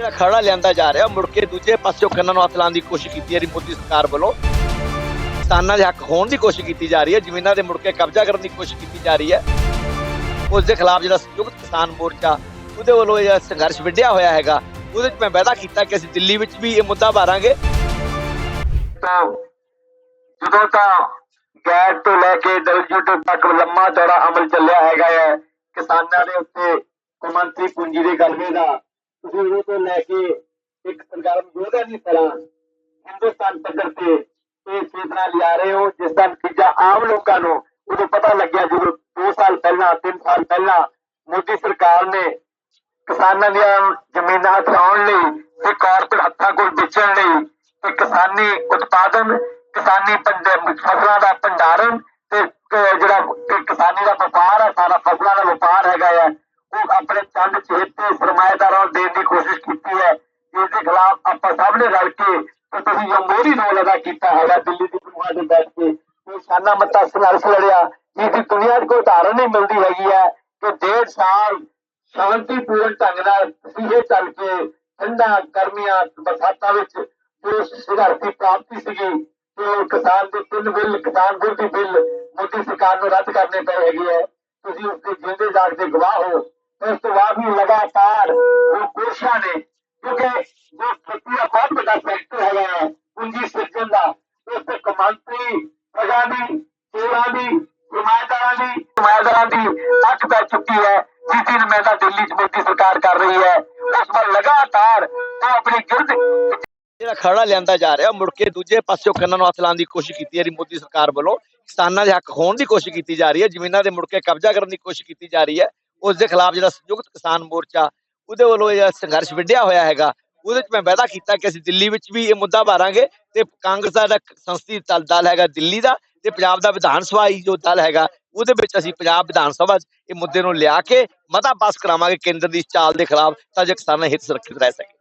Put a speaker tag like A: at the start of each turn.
A: ਜਿਹੜਾ ਖੜਾ ਲਿਆਂਦਾ ਜਾ ਰਿਹਾ, ਮੁੜ ਕੇ ਦੂਜੇ ਪਾਸਿਓਂ ਕੰਨਾਂ ਨੂੰ ਹੱਥ ਲਾਉਣ ਦੀ ਕੋਸ਼ਿਸ਼ ਕੀਤੀ ਹੈ ਮੋਦੀ ਸਰਕਾਰ ਵੱਲੋਂ। ਕਿਸਾਨਾਂ ਦੇ ਹੱਕ ਹੋਣ ਦੀ ਕੋਸ਼ਿਸ਼ ਕੀਤੀ ਜਾ ਰਹੀ ਹੈ, ਜ਼ਮੀਨਾਂ ਦੇ ਮੁੜ ਕੇ ਕਬਜ਼ਾ ਕਰਨ ਦੀ ਕੋਸ਼ਿਸ਼ ਕੀਤੀ ਜਾ ਰਹੀ ਹੈ। ਉਸ ਦੇ ਖਿਲਾਫ ਜਿਹੜਾ ਸੰਯੁਕਤ ਕਿਸਾਨ ਮੋਰਚਾ, ਉਹਦੇ ਵੱਲੋਂ ਇਹ ਸੰਘਰਸ਼ ਵਿੱਢਿਆ ਹੋਇਆ ਹੈਗਾ। ਉਹਦੇ ਵਿੱਚ ਮੈਂ ਵਾਅਦਾ ਕੀਤਾ ਕਿ ਅਸੀਂ ਦਿੱਲੀ ਵਿੱਚ ਵੀ ਇਹ ਮੁੱਦਾ ਭਾਰਾਂਗੇ
B: ਤਾਂ ਜਦੋਂ ਤਾਂ ਗੈਰ ਤੋਂ ਲੈ ਕੇ ਦਲਜੀਤ ਤੱਕ ਲੰਮਾ ਚੌੜਾ ਅਮਲ ਚੱਲਿਆ ਹੈਗਾ ਹੈ, ਕਿਸਾਨਾਂ ਦੇ ਉੱਤੇ ਕੌਮਾਂਤਰੀ ਪੂੰਜੀ ਦੇ ਗਲਬੇ ਦਾ ਤੁਸੀਂ ਉਦੋਂ ਤੋਂ ਲੈ ਕੇ ਇੱਕ ਸਰਗਰਮ ਯੋਧਾ ਦੀ ਤਰ੍ਹਾਂ ਹਿੰਦੁਸਤਾਨ ਪੱਧਰ ਤੇ ਇਹ ਚੇਤਨਾ ਲਿਆ ਰਹੇ ਹੋ, ਜਿਸ ਦਾ ਨਤੀਜਾ ਆਮ ਲੋਕਾਂ ਨੂੰ ਉਦੋਂ ਪਤਾ ਲੱਗਿਆ ਜਦੋਂ 2 ਸਾਲ ਪਹਿਲਾਂ 3 ਸਾਲ ਪਹਿਲਾਂ ਮੋਦੀ ਸਰਕਾਰ ਨੇ ਕਿਸਾਨਾਂ ਦੀਆਂ ਜ਼ਮੀਨਾਂ ਹਥਿਆਉਣ ਲਈ ਤੇ ਕਾਰਪੋਰੇਟ ਹੱਥਾਂ ਕੋਲ ਵੇਚਣ ਲਈ ਤੇ ਕਿਸਾਨੀ ਉਤਪਾਦਨ, ਕਿਸਾਨੀ ਪੰਡ- ਫਸਲਾਂ ਦਾ ਭੰਡਾਰਨ ਤੇ ਜਿਹੜਾ ਕਿਸਾਨੀ ਦਾ ਵਪਾਰ ਹੈ ਸਾਰਾ ਫਸਲਾਂ ਦਾ ਵਪਾਰ ਹੈਗਾ ਹੈ ਉਹ ਆਪਣੇ ਚੰਦ ਚਹੇਤੇ ਸਰਮਾਏਦਾਰਾਂ ਨੂੰ ਦੇਣ ਦੀ ਕੋਸ਼ਿਸ਼ ਕੀਤੀ ਹੈ ਇਸ ਦੇ ਖਿਲਾਫ ਆਪਾਂ ਸਭ ਨੇ ਰਲ ਕੇ ਤੇ ਤੁਸੀਂ ਜੋ ਮੋਹਰੀ ਰੋਲ ਅਦਾ ਕੀਤਾ ਹੈਗਾ ਦਿੱਲੀ ਦੀ ਗੁਰੂਆਂ ਦੇ ਬੈਠ ਕੇ, ਇਹ ਮੱਤਾ ਸੰਘਰਸ਼ ਲੜਿਆ, ਜਿਸ ਦੁਨੀਆ 'ਚ ਕੋਈ ਉਦਾਹਰਨ ਨਹੀਂ ਮਿਲਦੀ ਹੈਗੀ ਹੈ ਕਿ ਡੇਢ ਸਾਲ ਸ਼ਾਂਤੀਪੂਰਨ ਢੰਗ ਨਾਲ ਸੀਹੇ ਚੱਲ ਕੇ ਠੰਡਾ ਗਰਮੀਆਂ ਬਰਸਾਤਾਂ ਵਿੱਚ ਜੋ ਸੰਘਰਸ਼ ਦੀ ਪ੍ਰਾਪਤੀ ਸੀਗੀ, ਤੇ ਕਿਸਾਨ ਦੇ ਤਿੰਨ ਬਿੱਲ, ਕਿਸਾਨ ਵਿਰੋਧੀ ਬਿੱਲ ਮੋਦੀ ਸਰਕਾਰ ਨੂੰ ਰੱਦ ਕਰਨੇ ਪਏ ਹੈਗੇ ਹੈ। ਤੁਸੀਂ ਉਸ ਦੇ ਜਿੰਦੇ ਜਾਗਦੇ ਗਵਾਹ ਹੋ। ਇਸ ਤੋਂ ਬਾਅਦ ਵੀ ਲਗਾਤਾਰ ਉਹ ਕੋਸ਼ਿਸ਼ਾਂ ਨੇ, ਕਿਉਂਕਿ ਜੋ ਖੇਤੀ ਬਹੁਤ ਵੱਡਾ ਸੈਕਟਰ ਹੈਗਾ ਹੈ ਪੂੰਜੀ ਸਿਰਜਣ ਦਾ। ਉਸ ਤੇ ਕਮਾਂਤਰੀ ਪ੍ਰਜਾ ਦੀ, ਸੇਵਾ ਦੀ ਸਰਮਾਏਦਾਰਾਂ ਦੀ ਸਰਮਾਏਦਾਰਾਂ ਦੀ ਅੱਖ ਪੈ ਚੁੱਕੀ ਹੈ। ਜਿਸ ਦੀ ਨੁਮਾਇੰਦਾ ਦਿੱਲੀ 'ਚ ਮੋਦੀ ਸਰਕਾਰ ਕਰ ਰਹੀ ਹੈ। ਉਸ ਪਰ ਲਗਾਤਾਰ ਉਹ ਆਪਣੀ ਗਿਰਦ
A: ਜਿਹੜਾ ਖੜਾ ਲਿਆਂਦਾ ਜਾ ਰਿਹਾ ਮੁੜ ਕੇ ਦੂਜੇ ਪਾਸਿਓਂ ਕੰਨਾਂ ਨੂੰ ਹੱਥ ਲਾਉਣ ਦੀ ਕੋਸ਼ਿਸ਼ ਕੀਤੀ ਹੈ ਮੋਦੀ ਸਰਕਾਰ ਵੱਲੋਂ। ਕਿਸਾਨਾਂ ਦੇ ਹੱਕ ਹੋਣ ਦੀ ਕੋਸ਼ਿਸ਼ ਕੀਤੀ ਜਾ ਰਹੀ ਹੈ। ਜ਼ਮੀਨਾਂ ਦੇ ਮੁੜ ਕੇ ਕਬਜ਼ਾ ਕਰਨ ਦੀ ਕੋਸ਼ਿਸ਼ ਕੀਤੀ ਜਾ ਰਹੀ ਹੈ। ਉਸ ਦੇ ਖਿਲਾਫ ਜਿਹੜਾ ਸੰਯੁਕਤ ਕਿਸਾਨ ਮੋਰਚਾ, ਉਹਦੇ ਵੱਲੋਂ ਇਹ ਸੰਘਰਸ਼ ਵਿੱਢਿਆ ਹੋਇਆ ਹੈਗਾ। ਉਹਦੇ 'ਚ ਮੈਂ ਵਾਅਦਾ ਕੀਤਾ ਕਿ ਅਸੀਂ ਦਿੱਲੀ ਵਿੱਚ ਵੀ ਇਹ ਮੁੱਦਾ ਭਾਰਾਂਗੇ ਤੇ ਕਾਂਗਰਸ ਦਾ ਜਿਹੜਾ ਸੰਸਦੀ ਦਲ ਦਲ ਹੈਗਾ ਦਿੱਲੀ ਦਾ ਤੇ ਪੰਜਾਬ ਦਾ ਵਿਧਾਨ ਸਭਾ ਹੀ ਜੋ ਦਲ ਹੈਗਾ ਉਹਦੇ ਵਿੱਚ ਅਸੀਂ ਪੰਜਾਬ ਵਿਧਾਨ ਸਭਾ 'ਚ ਇਹ ਮੁੱਦੇ ਨੂੰ ਲਿਆ ਕੇ ਮਤਾ ਪਾਸ ਕਰਾਵਾਂਗੇ ਕੇਂਦਰ ਦੀ ਚਾਲ ਦੇ ਖਿਲਾਫ ਤਾਂ ਜੋ ਕਿਸਾਨਾਂ ਹਿੱਤ ਸੁਰੱਖਿਅਤ ਰਹਿ ਸਕੇ